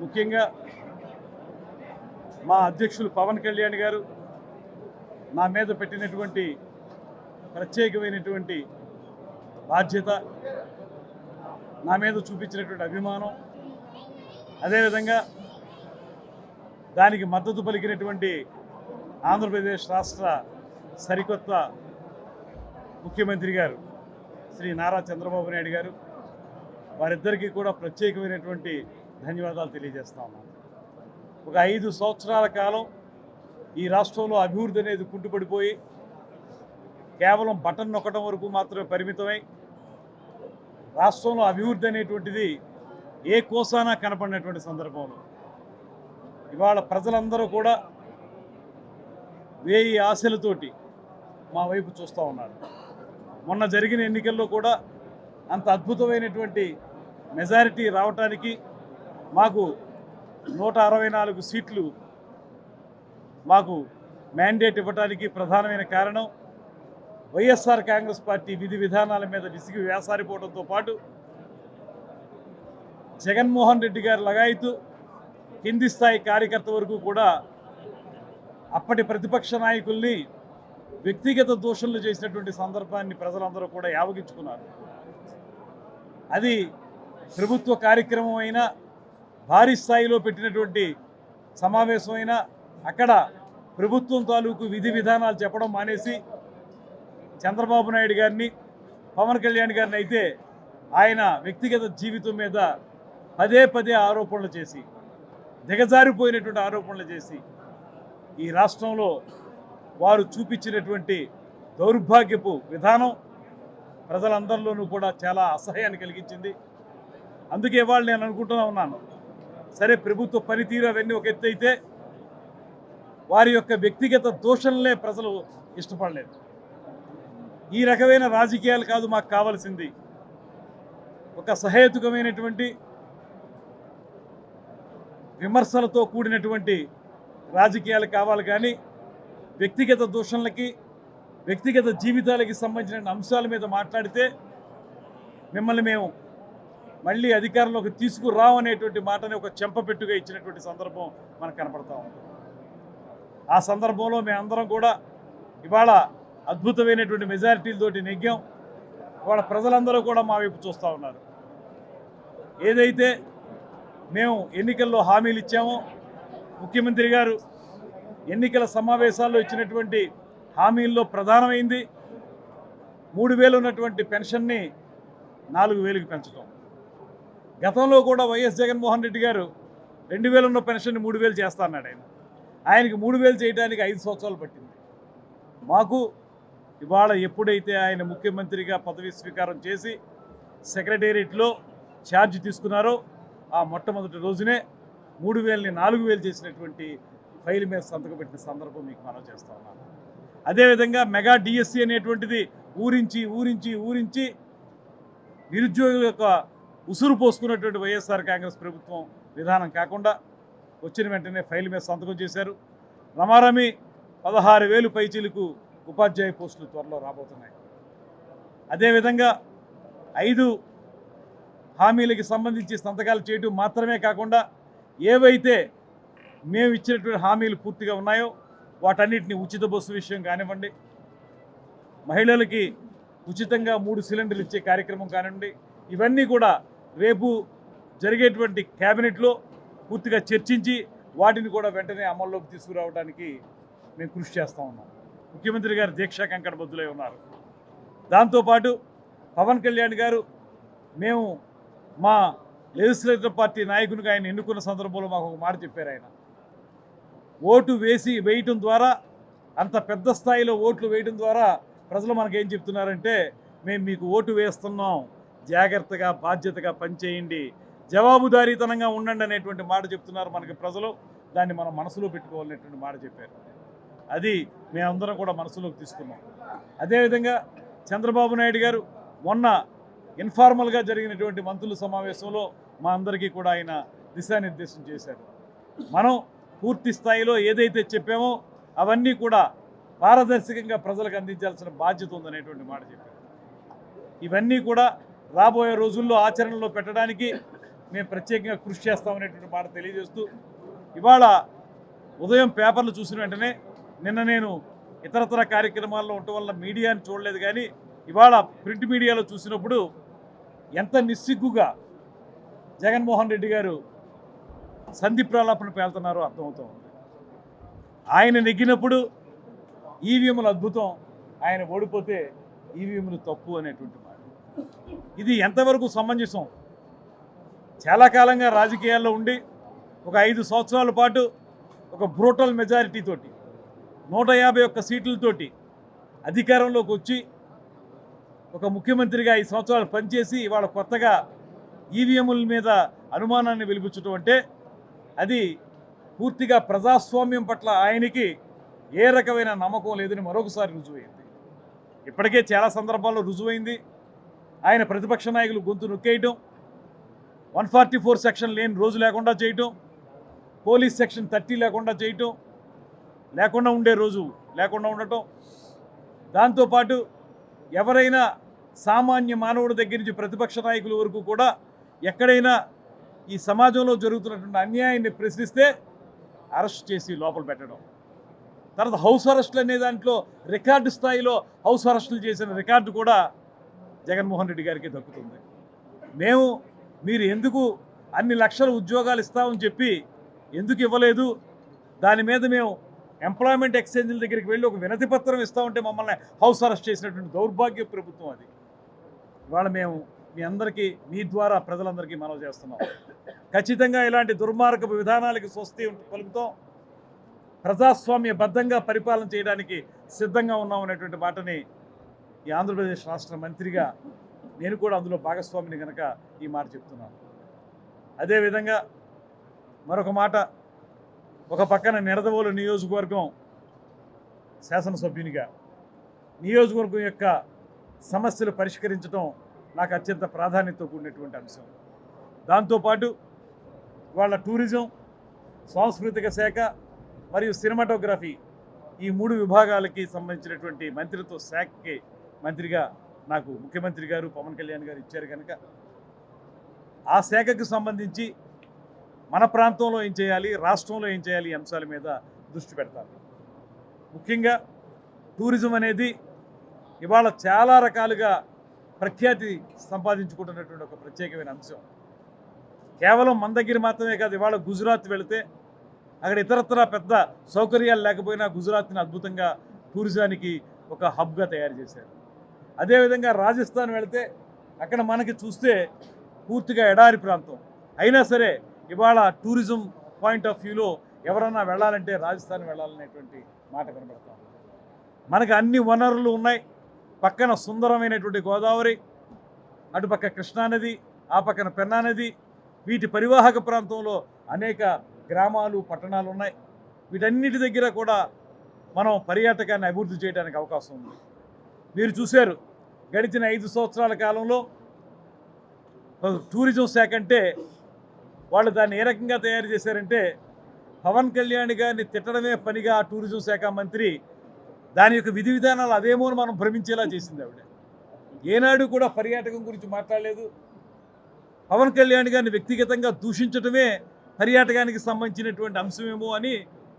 ముఖ్యంగా మా అధ్యక్షులు పవన్ కళ్యాణ్ గారు నా మీద పెట్టినటువంటి ప్రత్యేకమైనటువంటి బాధ్యత నా మీద చూపించినటువంటి అభిమానం అదేవిధంగా దానికి మద్దతు పలికినటువంటి ఆంధ్రప్రదేశ్ రాష్ట్ర సరికొత్త ముఖ్యమంత్రి గారు శ్రీ నారా చంద్రబాబు నాయుడు గారు వారిద్దరికీ కూడా ప్రత్యేకమైనటువంటి ధన్యవాదాలు తెలియజేస్తా ఉన్నాను. ఒక ఐదు సంవత్సరాల కాలం ఈ రాష్ట్రంలో అభివృద్ధి అనేది కుంటుపడిపోయి కేవలం బటన్ నొక్కడం వరకు మాత్రమే పరిమితమై రాష్ట్రంలో అభివృద్ధి అనేటువంటిది ఏ కోసానా కనపడినటువంటి సందర్భంలో ఇవాళ ప్రజలందరూ కూడా వేయి ఆశలతోటి మా వైపు చూస్తూ ఉన్నారు. మొన్న జరిగిన ఎన్నికల్లో కూడా అంత అద్భుతమైనటువంటి మెజారిటీ రావటానికి మాకు నూట అరవై నాలుగు సీట్లు మాకు మ్యాండేట్ ఇవ్వటానికి ప్రధానమైన కారణం వైఎస్ఆర్ కాంగ్రెస్ పార్టీ విధి విధానాల మీద విసిగి వేసారిపోవడంతో పాటు జగన్మోహన్ రెడ్డి గారి లగాయితూ కింది స్థాయి కార్యకర్త వరకు కూడా అప్పటి ప్రతిపక్ష నాయకుల్ని వ్యక్తిగత దోషణలు చేసినటువంటి సందర్భాన్ని ప్రజలందరూ కూడా యావగించుకున్నారు. అది ప్రభుత్వ కార్యక్రమం అయినా భారీ స్థాయిలో పెట్టినటువంటి సమావేశం అక్కడ ప్రభుత్వం తాలూకు విధి విధానాలు చెప్పడం మానేసి చంద్రబాబు నాయుడు గారిని పవన్ కళ్యాణ్ గారిని అయితే ఆయన వ్యక్తిగత జీవితం మీద పదే పదే ఆరోపణలు చేసి దిగజారిపోయినటువంటి ఆరోపణలు చేసి ఈ రాష్ట్రంలో వారు చూపించినటువంటి దౌర్భాగ్యపు విధానం ప్రజలందరిలోనూ కూడా చాలా అసహ్యాన్ని కలిగించింది. అందుకే వాళ్ళు నేను అనుకుంటూనే ఉన్నాను. సరే ప్రభుత్వ పనితీరు అవన్నీ ఒక ఎత్తు అయితే వారి యొక్క వ్యక్తిగత దోషణలే ప్రజలు ఇష్టపడలేదు. ఈ రకమైన రాజకీయాలు కాదు మాకు కావాల్సింది. ఒక సహేతుకమైనటువంటి విమర్శలతో కూడినటువంటి రాజకీయాలు కావాలి కానీ వ్యక్తిగత దూషణలకి వ్యక్తిగత జీవితాలకి సంబంధించిన అంశాల మీద మాట్లాడితే మిమ్మల్ని మేము మళ్ళీ అధికారంలోకి తీసుకురావు అనేటువంటి మాటని ఒక చెంపపెట్టుగా ఇచ్చినటువంటి సందర్భం మనకు కనపడతా ఉంది. ఆ సందర్భంలో మేమందరం కూడా ఇవాళ అద్భుతమైనటువంటి మెజారిటీలతోటి నెగ్గాం. ఇవాళ ప్రజలందరూ కూడా మా వైపు చూస్తూ ఉన్నారు. ఏదైతే మేము ఎన్నికల్లో హామీలు ఇచ్చామో ముఖ్యమంత్రి గారు ఎన్నికల సమావేశాల్లో ఇచ్చినటువంటి హామీల్లో ప్రధానమైంది. మూడు వేలు ఉన్నటువంటి పెన్షన్ని నాలుగు వేలకు పెంచడం గతంలో కూడా వైఎస్ జగన్మోహన్ రెడ్డి గారు రెండు వేలు ఉన్న పెన్షన్ని మూడు వేలు చేస్తా అన్నాడు ఆయన. ఆయనకి మూడు వేలు చేయడానికి ఐదు సంవత్సరాలు పట్టింది. మాకు ఇవాళ ఎప్పుడైతే ఆయన ముఖ్యమంత్రిగా పదవి స్వీకారం చేసి సెక్రటేరియట్లో ఛార్జ్ తీసుకున్నారో ఆ మొట్టమొదటి రోజునే మూడు వేలని నాలుగు వేలు చేసినటువంటి ఫైల్ మీద సంతకం పెట్టిన సందర్భం మీకు మనం చేస్తా ఉన్నాను అదేవిధంగా మెగా డిఎస్సి అనేటువంటిది ఊరించి ఊరించి ఊరించి నిరుద్యోగుల యొక్క ఉసురు పోసుకున్నటువంటి వైఎస్ఆర్ కాంగ్రెస్ ప్రభుత్వం విధానం కాకుండా వచ్చిన వెంటనే ఫైల్ మీద సంతకం చేశారు. రమారమి పదహారు వేలు పైచీలకు ఉపాధ్యాయ పోస్టులు త్వరలో రాబోతున్నాయి. అదేవిధంగా ఐదు హామీలకి సంబంధించి సంతకాలు చేయటం మాత్రమే కాకుండా ఏవైతే మేము ఇచ్చినటువంటి హామీలు పూర్తిగా ఉన్నాయో వాటన్నిటిని ఉచిత బస్సు విషయం కానివ్వండి మహిళలకి ఉచితంగా మూడు సిలిండర్లు ఇచ్చే కార్యక్రమం కానివ్వండి ఇవన్నీ కూడా రేపు జరిగేటువంటి క్యాబినెట్లో పూర్తిగా చర్చించి వాటిని కూడా వెంటనే అమల్లోకి తీసుకురావడానికి మేము కృషి చేస్తూ ఉన్నాం. ముఖ్యమంత్రి గారు దీక్షా కంకణబద్దులై ఉన్నారు. దాంతోపాటు పవన్ కళ్యాణ్ గారు మేము మా లెజిస్లేటివ్ పార్టీ నాయకునిగా ఆయన ఎన్నుకున్న సందర్భంలో మాకు ఒక మాట చెప్పారు ఆయన. ఓటు వేసి వేయటం ద్వారా అంత పెద్ద స్థాయిలో ఓట్లు వేయడం ద్వారా ప్రజలు మనకేం చెప్తున్నారంటే మేము మీకు ఓటు వేస్తున్నాం. జాగ్రత్తగా బాధ్యతగా పనిచేయండి. జవాబుదారీతనంగా ఉండండి అనేటువంటి మాట చెప్తున్నారు మనకి ప్రజలు. దాన్ని మనం మనసులో పెట్టుకోవాలనేటువంటి మాట చెప్పారు. అది మేమందరం కూడా మనసులోకి తీసుకున్నాం. అదేవిధంగా చంద్రబాబు నాయుడు గారు మొన్న ఇన్ఫార్మల్గా జరిగినటువంటి మంత్రుల సమావేశంలో మా అందరికీ కూడా ఆయన దిశానిర్దేశం చేశారు. మనం పూర్తి స్థాయిలో ఏదైతే చెప్పామో అవన్నీ కూడా పారదర్శకంగా ప్రజలకు అందించాల్సిన బాధ్యత ఉందనేటువంటి మాట చెప్పారు. ఇవన్నీ కూడా రాబోయే రోజుల్లో ఆచరణలో పెట్టడానికి మేము ప్రత్యేకంగా కృషి చేస్తామనేటువంటి మాట తెలియజేస్తూ ఇవాళ ఉదయం పేపర్లు చూసిన వెంటనే నిన్న నేను ఇతరతర కార్యక్రమాల్లో ఉండటం వల్ల మీడియాని చూడలేదు కానీ ఇవాళ ప్రింట్ మీడియాలో చూసినప్పుడు ఎంత నిస్సిగ్గుగా జగన్మోహన్ రెడ్డి గారు సంధి ప్రలాపన పేలుతున్నారో అర్థమవుతూ ఉంది. ఆయన నెగ్గినప్పుడు ఈవీఎంలు అద్భుతం ఆయన ఓడిపోతే ఈవీఎంలు తప్పు అనేటువంటి ఇది ఎంతవరకు సమంజసం? చాలా కాలంగా రాజకీయాల్లో ఉండి ఒక ఐదు సంవత్సరాల పాటు ఒక బ్రూటల్ మెజారిటీతోటి నూట యాభై ఒక్క సీట్లతోటి అధికారంలోకి వచ్చి ఒక ముఖ్యమంత్రిగా ఈ సంవత్సరాలు పనిచేసి ఇవాళ కొత్తగా ఈవీఎంల మీద అనుమానాన్ని వెలిపించడం అంటే అది పూర్తిగా ప్రజాస్వామ్యం పట్ల ఆయనకి ఏ రకమైన నమ్మకం లేదని మరొకసారి రుజువైంది. ఇప్పటికే చాలా సందర్భాల్లో రుజువైంది. ఆయన ప్రతిపక్ష నాయకులు గొంతు నొక్కేయటం వన్ ఫార్టీ ఫోర్ సెక్షన్ లేని రోజు లేకుండా చేయటం పోలీస్ సెక్షన్ థర్టీ లేకుండా చేయటం లేకుండా ఉండే రోజు లేకుండా ఉండటం. దాంతోపాటు ఎవరైనా సామాన్య మానవుడి దగ్గర నుంచి ప్రతిపక్ష నాయకుల వరకు కూడా ఎక్కడైనా ఈ సమాజంలో జరుగుతున్నటువంటి అన్యాయాన్ని ప్రశ్నిస్తే అరెస్ట్ చేసి లోపల పెట్టడం. తర్వాత హౌస్ అరెస్టులు అనే దాంట్లో రికార్డు స్థాయిలో హౌస్ అరెస్టులు చేసిన రికార్డు కూడా జగన్మోహన్ రెడ్డి గారికి దక్కుతుంది. మేము మీరు ఎందుకు అన్ని లక్షల ఉద్యోగాలు ఇస్తామని చెప్పి ఎందుకు ఇవ్వలేదు? దాని మీద మేము ఎంప్లాయ్మెంట్ ఎక్స్చేంజ్ల దగ్గరికి వెళ్ళి ఒక వినతి పత్రం ఇస్తామంటే మమ్మల్ని హౌస్ అరెస్ట్ చేసినటువంటి దౌర్భాగ్య ప్రభుత్వం అది. ఇవాళ మేము మీ అందరికీ మీ ద్వారా ప్రజలందరికీ మనవి చేస్తున్నాం. ఖచ్చితంగా ఇలాంటి దుర్మార్గపు విధానాలకి స్వస్తి పలుకుతాం ప్రజాస్వామ్యబద్ధంగా పరిపాలన చేయడానికి సిద్ధంగా ఉన్నాం అనేటువంటి మాటని ఈ ఆంధ్రప్రదేశ్ రాష్ట్ర మంత్రిగా నేను కూడా అందులో భాగస్వామిని కనుక ఈ మాట చెప్తున్నాను. అదేవిధంగా మరొక మాట ఒక పక్కన నిడదవోలు నియోజకవర్గం శాసనసభ్యునిగా నియోజకవర్గం యొక్క సమస్యలు పరిష్కరించడం నాకు అత్యంత ప్రాధాన్యత కూడినటువంటి అంశం. దాంతోపాటు వాళ్ళ టూరిజం సాంస్కృతిక శాఖ మరియు సినిమాటోగ్రఫీ ఈ మూడు విభాగాలకి సంబంధించినటువంటి మంత్రిత్వ శాఖకి మంత్రిగా నాకు ముఖ్యమంత్రి గారు పవన్ కళ్యాణ్ గారు ఇచ్చారు కనుక ఆ శాఖకు సంబంధించి మన ప్రాంతంలో ఏం చేయాలి రాష్ట్రంలో ఏం చేయాలి అంశాల మీద దృష్టి పెడతాను ముఖ్యంగా టూరిజం అనేది ఇవాళ చాలా రకాలుగా ప్రఖ్యాతి సంపాదించుకుంటున్నటువంటి ఒక ప్రత్యేకమైన అంశం. కేవలం మన దగ్గర మాత్రమే కాదు ఇవాళ గుజరాత్ వెళితే అక్కడ ఇతరత్ర పెద్ద సౌకర్యాలు లేకపోయినా గుజరాత్ని అద్భుతంగా టూరిజానికి ఒక హబ్గా తయారు చేశారు. అదేవిధంగా రాజస్థాన్ వెళితే అక్కడ మనకి చూస్తే పూర్తిగా ఎడారి ప్రాంతం. అయినా సరే ఇవాళ టూరిజం పాయింట్ ఆఫ్ వ్యూలో ఎవరన్నా వెళ్ళాలంటే రాజస్థాన్ వెళ్ళాలనేటువంటి మాట కనబడతాం మనకు అన్ని వనరులు ఉన్నాయి. పక్కన సుందరమైనటువంటి గోదావరి అటుపక్క కృష్ణానది ఆ పక్కన పెన్నా నది వీటి పరివాహక ప్రాంతంలో అనేక గ్రామాలు పట్టణాలు ఉన్నాయి. వీటన్నిటి దగ్గర కూడా మనం పర్యాటకాన్ని అభివృద్ధి చేయడానికి అవకాశం ఉంది. మీరు చూశారు గడిచిన ఐదు సంవత్సరాల కాలంలో టూరిజం శాఖ అంటే వాళ్ళు దాన్ని ఏ రకంగా తయారు చేశారంటే పవన్ కళ్యాణ్ గారిని తిట్టడమే పనిగా ఆ టూరిజం శాఖ మంత్రి దాని యొక్క విధి విధానాలు అదేమో అని మనం భ్రమించేలా చేసింది ఆవిడ. ఏనాడు కూడా పర్యాటకం గురించి మాట్లాడలేదు. పవన్ కళ్యాణ్ గారిని వ్యక్తిగతంగా దూషించడమే పర్యాటకానికి సంబంధించినటువంటి అంశమేమో అని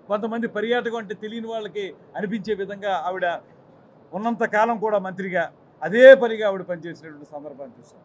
కొంతమంది పర్యాటకం అంటే తెలియని వాళ్ళకి అనిపించే విధంగా ఆవిడ ఉన్నంత కాలం కూడా మంత్రిగా అదే పనిగా ఆవిడ పనిచేసినటువంటి సందర్భాన్ని చూసాం